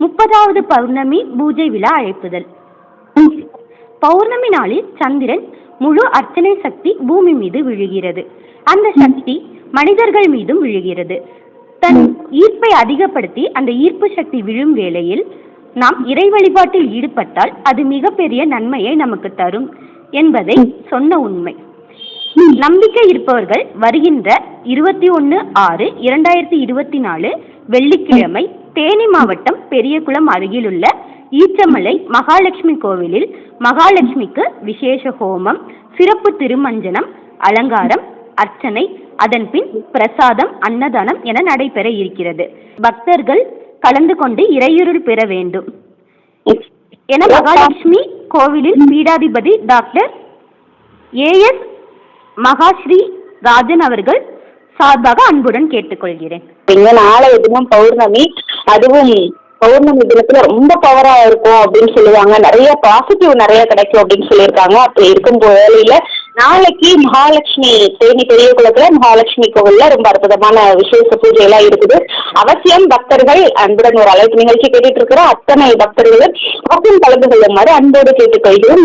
முப்பதாவது பௌர்ணமி பூஜை விழா அழைப்புதல். பௌர்ணமி நாளில் சந்திரன் முழு அர்ச்சனை சக்தி பூமி மீது விழுகிறது. அந்த சக்தி மனிதர்கள் மீதும் விழுகிறது. தன் ஈர்ப்பை அதிகப்படுத்தி அந்த ஈர்ப்பு சக்தி விழும் வேளையில் நாம் இறை வழிபாட்டில் ஈடுபட்டால் அது மிகப்பெரிய நன்மையை நமக்கு தரும் என்பதை சொன்ன உண்மை. நம்பிக்கை இருப்பவர்கள் வருகின்ற இருபத்தி ஒன்று ஆறு இரண்டாயிரத்தி இருபத்தி நாலு வெள்ளிக்கிழமை தேனி மாவட்டம் பெரியகுளம் அருகிலுள்ள ஈச்சமலை மகாலட்சுமி கோவிலில் மகாலட்சுமிக்கு விசேஷ ஹோமம் சிறப்பு திருமஞ்சனம் அலங்காரம் அர்ச்சனை அதன் பின் பிரசாதம் அன்னதானம் என நடைபெற இருக்கிறது. பக்தர்கள் கலந்து கொண்டு இறையுருள் பெற வேண்டும். என மகாலட்சுமி கோவிலில் பீடாதிபதி doctor A S Mahasri Rajan அவர்கள் சார்பாக அன்புடன் கேட்டுக்கொள்கிறேன். நாளை தினம் பௌர்ணமி. அதுவும் பௌர்ணமி தினத்துல ரொம்ப பவரா இருக்கும் அப்படின்னு சொல்லுவாங்க. நிறைய பாசிட்டிவ் நிறைய கிடைக்கும் அப்படின்னு சொல்லியிருக்காங்க. அப்படி இருக்கும் வேலையில நாளைக்கு மகாலட்சுமி தேனி பெரிய குளத்துல மகாலட்சுமி கோவில்ல ரொம்ப அற்புதமான விசேஷ பூஜை எல்லாம் இருக்குது. அவசியம் பக்தர்கள் அன்புடன் ஒரு அழைப்பு நிகழ்ச்சி கேட்டுட்டு இருக்கிற அத்தனை பக்தர்களும் அவசியம் கலந்து கொள்ளுமாறு அன்போடு கேட்டுக்கொள்கிறோம்.